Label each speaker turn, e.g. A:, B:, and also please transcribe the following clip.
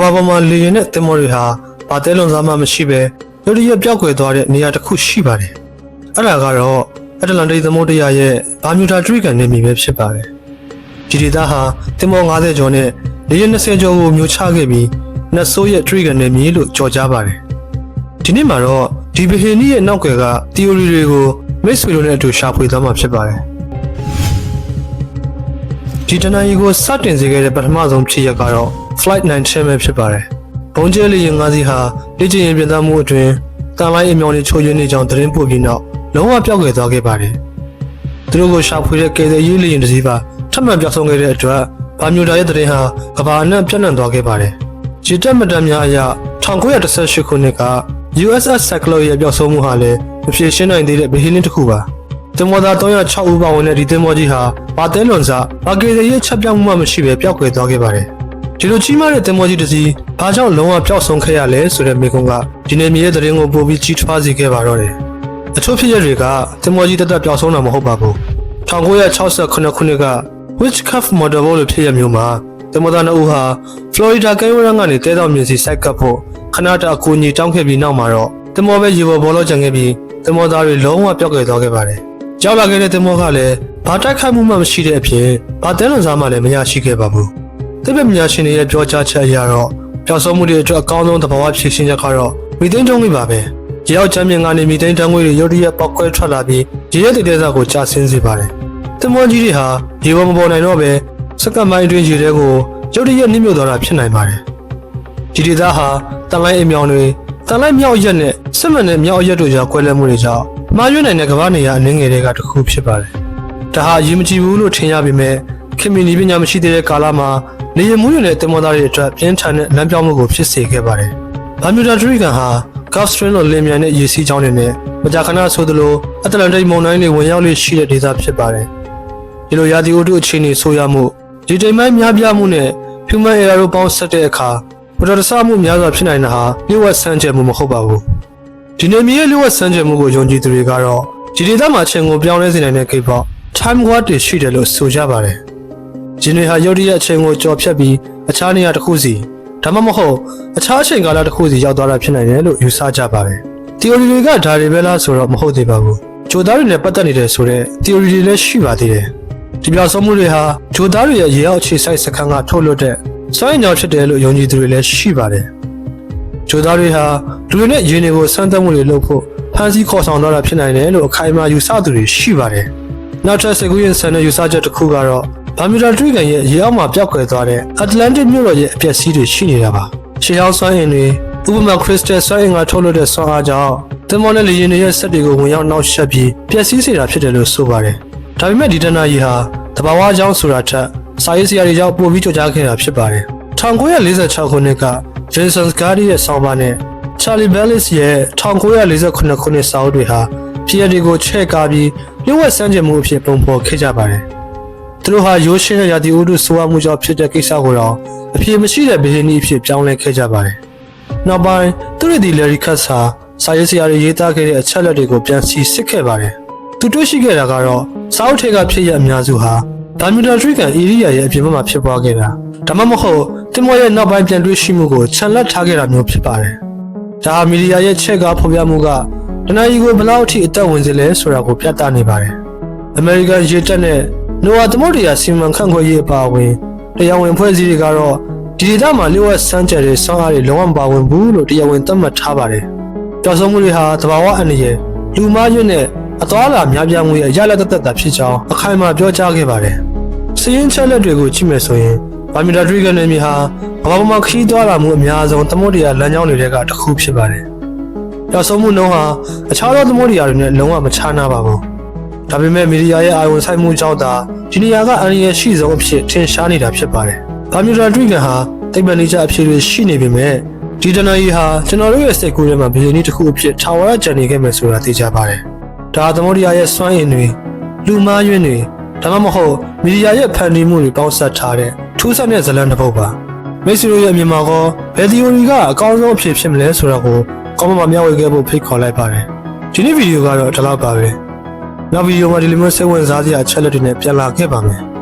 A: ဘာပေါ်မှာလေရင်နဲ့တင်မောတွေဟာဘာတဲလွန်စားမှမရှိပဲရုတ်တရက်ပျောက်ကွယ်သွားတဲ့နေရာတစ်ခုရှိပါတယ်။အဲ့ဒါကတော့အတ္တလန်တိတ်သမုဒ္ဒရာရဲ့ဘာမြူတာထရီကန်နေမိပဲဖြစ်ပါတယ်။ဒီဒေသဟာတင်မော90ကျော်နဲ့လေရင်20ကျော်ကိုမျိုးချခဲ့ပြီးနတ်ဆိုးရဲ့ထရီကန်နေမိလို့ကြော်ကြားပါတယ်။ဒီနေ့မှာတော့ဒီဘဟင်နီရဲ့နောက်ကွယ်က theory တွေကိုမိတ်ဆွေတို့နဲ့အတူရှာဖွေသွားမှာဖြစ်ပါတယ်။ ဒီတနအီကိုစတင်စေခဲ့တဲ့ပထမဆုံးဖြစ်ရပ်ကတော့ flight 9ပဲဖြစ်ပါတယ်။ဘုံကျဲလေးရင်ငါးစီးဟာလေ့ကျင့်ရေးပြင်သမှုအတွင်းတန်လိုင်းအမြောင်တွေချိုးရင်းနေကြောင်းသတင်းပို့ပြီးနောက်လုံးဝပျောက်ကွယ်သွားခဲ့ပါတယ်။သူတို့ကိုရှာဖွေတဲ့ကယ်ဆယ်ရေးလေရင်တစ်စီးပါထပ်မံပြောက်ဆုံးခဲ့တဲ့အတွက်ဘာမြူတာရဲ့သတင်းဟာကဘာအနှံ့ပြန့်နှံ့သွားခဲ့ပါတယ်။ဂျီတက်မတန်များအရ1918ခုနှစ်က USS Cyclops ရဲ့ပျောက်ဆုံးမှုဟာလည်းမဖြေရှင်းနိုင်သေးတဲ့ဗဟင်းတစ်ခုပါ။ တင်မော်သား306ဦးပါဝင်တဲ့ဒီတင်မော်ကြီးဟာဘာတဲလွန်စာဘာကေရရဲ့ချက်ပြောင်းမှုမှမရှိပဲပျောက်ကွယ်သွားခဲ့ပါတယ်။ဒီလိုကြီးမားတဲ့တင်မော်ကြီးတစ်စီးဘာကြောင့်လုံးဝပျောက်ဆုံးခဲ့ရလဲဆိုတဲ့မိကုံကဒီနေ့မြေရဲ့သတင်းကိုပို့ပြီးကြီးထွားစေခဲ့ပါတော့တယ်။အချို့ဖြစ်ရပ်တွေကတင်မော်ကြီးတက်တက်ပျောက်ဆုံးတာမဟုတ်ပါဘူး။1968ခုနှစ်က Witchcraft Model ဘောလို့ဖြစ်ရမျိုးမှာတင်မော်သားနှစ်ဦးဟာ Florida ကမ်းရိုးတန်းကနေတဲတော်မြင်စီစိုက်ကပ်ဖို့ခဏတာအကူအညီတောင်းခဲ့ပြီးနောက်မှာတော့တင်မော်ပဲရေပေါ်ဘောလုံးကြံခဲ့ပြီးတင်မော်သားတွေလုံးဝပျောက်ကွယ်သွားခဲ့ပါတယ်။ ကြောက်လာခဲ့တဲ့တင်မောကလည်းဘာတိုက်ခိုက်မှုမှမရှိတဲ့အပြင်ဘာတဲလွန်စားမှလည်းမရရှိခဲ့ပါဘူး။တိပ္ပပညာရှင်တွေရဲ့ပြောကြားချက်အရတော့ပျောက်ဆုံးမှုတွေအတွက်အကောင်းဆုံးသဘာဝဖြည့်ရှင်းချက်ကတော့မီသိန်းတုံးလေးပါပဲ။ရေအောက်ချမ်းမြေကနေမီသိန်းတန်းငွေတွေရုတ်တရက်ပေါက်ကွဲထွက်လာပြီးရေရဲတည်တဲ့စားကိုကြာဆင်းစေပါတယ်။တင်မောကြီးတွေဟာရေပေါ်မပေါ်နိုင်တော့ပဲစက္ကန့်ပိုင်းအတွင်းရေထဲကိုရုတ်တရက်နှိမ့်မြုပ်သွားတာဖြစ်နိုင်ပါတယ်။ဒီဒေသဟာတန်လိုင်းအမြောင်တွေတန်လိုင်းမြောက်ရက်နဲ့စစ်မှန်တဲ့မြောက်ရက်တို့ကြားကွဲလွဲမှုတွေကြောင့် မှားယွင်းနိုင်တဲ့ကမ္ဘာနေရာအနှင်းငယ်တွေကတစ်ခုဖြစ်ပါတယ်။ဒါဟာအရေးမကြီးဘူးလို့ထင်ရပေမဲ့ခင်မီနီပညာမရှိသေးတဲ့ကာလမှာနေရမှုရတဲ့တင်မောသားတွေအတွက်ပြင်းထန်တဲ့လမ်းပြောင်းမှုကိုဖြစ်စေခဲ့ပါတယ်။ဘာမြူတာဒရီကန်ဟာ Gulf Stream လို့လင်းမြန်တဲ့ရေစီးကြောင်းတွေနဲ့မကြာခဏဆိုသလိုအတ္တလန်တိတ်မုန်တိုင်းတွေဝင်ရောက်လေရှိတဲ့ဒေသဖြစ်ပါတယ်။ဒီလိုရာသီဥတုအခြေအနေဆိုရမှုဒီတိမ်မိုင်းများပြားမှုနဲ့ human error တို့ပေါင်းဆက်တဲ့အခါပထမဆမှုများစွာဖြစ်နိုင်တာဟာလျှို့ဝှက်ဆန်းကျယ်မှုမဟုတ်ပါဘူး။ ဒီနေမြေရဲ့လျှို့ဝှက်ဆန်းကျယ်မှုကိုယုံကြည်သူတွေကတော့ဒီဒေသမှာချိန်ကိုပြောင်းလဲစေနိုင်တဲ့ကိပေါ့ time guard တွေရှိတယ်လို့ဆိုကြပါတယ်။ဂျင်းတွေဟာရုတ်တရက်အချိန်ကိုကြော်ဖြတ်ပြီးအခြားနေရာတစ်ခုစီဒါမှမဟုတ်အခြားအချိန်ကာလတစ်ခုစီရောက်သွားတာဖြစ်နိုင်တယ်လို့ယူဆကြပါတယ်။ theory တွေကဒါတွေပဲလားဆိုတော့မဟုတ်သေးပါဘူး။ဂျိုသားတွေနဲ့ပတ်သက်နေတဲ့ဆိုတဲ့ theory တွေလည်းရှိပါသေးတယ်။ဒီပြောင်ဆုံးမှုတွေဟာဂျိုသားတွေရဲ့ရေအောက်ခြေဆိုင်စခန်းကထုတ်လွှတ်တဲ့စွမ်းအင်ကြောင့်ဖြစ်တယ်လို့ယုံကြည်သူတွေလည်းရှိပါတယ်။ ဂျိုသားတွေဟာလူတွေနဲ့ယင်းတွေကိုစမ်းသပ်မှုတွေလုပ်ဖို့ဖန်ဆီးခေါ်ဆောင်တော့တာဖြစ်နိုင်တယ်လို့အခိုင်အမာယူဆသူတွေရှိပါတယ်။နောက်ထပ်စကူရင်ဆန်တဲ့ယူဆချက်တစ်ခုကတော့ဘာမြူတာထရီကန်ရဲ့ရေအောက်မှာပျောက်ကွယ်သွားတဲ့အတ္တလန်တစ်မြို့တော်ရဲ့အပျက်စီးတွေရှိနေတာပါ။ရှေးဟောင်းစွမ်းအင်တွေဥပမာခရစ်စတယ်စွမ်းအင်ကထုတ်လွှတ်တဲ့စွမ်းအားကြောင့်တင်မောနဲ့လေရင်တွေရဲ့စက်တွေကိုဝင်ရောက်နှောက်ယှက်ပြီးပျက်စီးစေတာဖြစ်တယ်လို့ဆိုပါတယ်။ဒါပေမဲ့ဒီတနာကြီးဟာတဘာဝအကြောင်းဆိုတာထက်စာရေးဆရာတွေကြောင့်ပိုပြီးကြိုကြားခဲ့တာဖြစ်ပါတယ်။1946ခုနှစ်က Jason Gardy ရဲ့ဆောင်းပါးနဲ့ Charlie Bellis ရဲ့1948ခုနှစ်စာအုပ်တွေဟာဖြစ်ရပ်တွေကိုချဲ့ကားပြီးလျှို့ဝှက်စမ်းကြမှုအဖြစ်ပုံဖော်ခဲ့ကြပါတယ်။သူတို့ဟာရိုးရှင်းတဲ့ရာသီဥတုဆိုးဝါးမှုကြောင့်ဖြစ်တဲ့ကိစ္စကိုတော့အပြေမရှိတဲ့ဘီဟနီအဖြစ်ပြောင်းလဲခဲ့ကြပါတယ်။နောက်ပိုင်းသူတို့ဒီ Larry Katz ဟာစာရေးဆရာတွေရေးသားခဲ့တဲ့အချက်အလက်တွေကိုပြန်စီစစ်ခဲ့ပါတယ်။သူတွေ့ရှိခဲ့တာကတော့စာအုပ်ထဲကဖြစ်ရပ်အများစုဟာဒါမြူတာထရီကန်ဧရိယာရဲ့အပြင်ဘက်မှာဖြစ်ပွားခဲ့တာ ဒါမှမဟုတ်တင်မောရဲ့နောက်ပိုင်းပြန်တွေ့ရှိမှုကိုခြံလက်ထားခဲ့တာမျိုးဖြစ်ပါတယ်။ဒါဟာမီဒီယာရဲ့ချက်ကားဖော်ပြမှုကတနအီကိုဘယ်လောက်အထိအသက်ဝင်စေလဲဆိုတာကိုပြသနေပါတယ်။အမေရိကန်ရေတပ်နဲ့နိုဝါသမုဒ္ဒရာစီမံခန့်ခွဲရေးအပါအဝင်တရားဝင်ဖွဲ့စည်းတွေကတော့ဒီဒေသမှာလျှို့ဝှက်စမ်းကြယ်တဲ့ဆောင်းအားတွေလုံးဝမပါဝင်ဘူးလို့တရားဝင်သတ်မှတ်ထားပါတယ်။ကြောက်ဆုံးမှုတွေဟာသဘာဝအန္တရာယ်လူမားရွံ့နဲ့အသွားအလာများပြားမှုရဲ့အရလက်သက်သက်သာဖြစ်ကြောင်းအခိုင်အမာပြောကြားခဲ့ပါတယ်။စီးရင်ချက်လက်တွေကိုကြည့်မယ်ဆိုရင် ဘာမီတာဒရီကန်နယ်မြေဟာကမ္ဘာပေါ်မှာခီးသွားလာမှုအများဆုံးသမုဒ္ဒရာလမ်းကြောင်းတွေကတစ်ခုဖြစ်ပါတယ်။ကြောက်ဆုံးမှုနှုန်းဟာအခြားသောသမုဒ္ဒရာတွေနဲ့လုံးဝမခြားနာပါဘူး။ဒါပေမဲ့မီဒီယာရဲ့အာရုံစိုက်မှုကြောင့်သာဒီနေရာကအန္တရာယ်ရှိဆုံးအဖြစ်ထင်ရှားနေတာဖြစ်ပါတယ်။ကွန်ပျူတာတွေ့ကန်ဟာသိပ္ပံနည်းကျအဖြစ်တွေရှိနေပေမဲ့ဒီတနအီဟာကျွန်တော်တို့ရဲ့စိတ်ကူးထဲမှာဘီလီနီတစ်ခုအဖြစ်ထာဝရကျန်နေခဲ့မယ်ဆိုတာသိကြပါတယ်။ဒါသမုဒ္ဒရာရဲ့စွမ်းအင်တွေလူမားယွင်းတွေဒါမှမဟုတ်မီဒီယာရဲ့ဖန်တီးမှုတွေပေါင်းစပ်ထားတဲ့ ထူးဆန်းတဲ့ဇာတ်လမ်းတစ်ပုဒ်ပါ။မိတ်ဆွေတို့ရဲ့အမြင်မှာကောဘယ်သီယိုရီကအကောင်းဆုံးအဖြစ်ဖြစ်မလဲဆိုတာကိုကောမမှာမျှဝေခဲ့ဖို့ဖိတ်ခေါ်လိုက်ပါတယ်။ဒီနေ့ဗီဒီယိုကတော့ဒီလောက်ပါပဲ။နောက်ဗီဒီယိုမှာဒီလိုမျိုးစိတ်ဝင်စားစရာအချက်လက်တွေနဲ့ပြန်လာခဲ့ပါမယ်။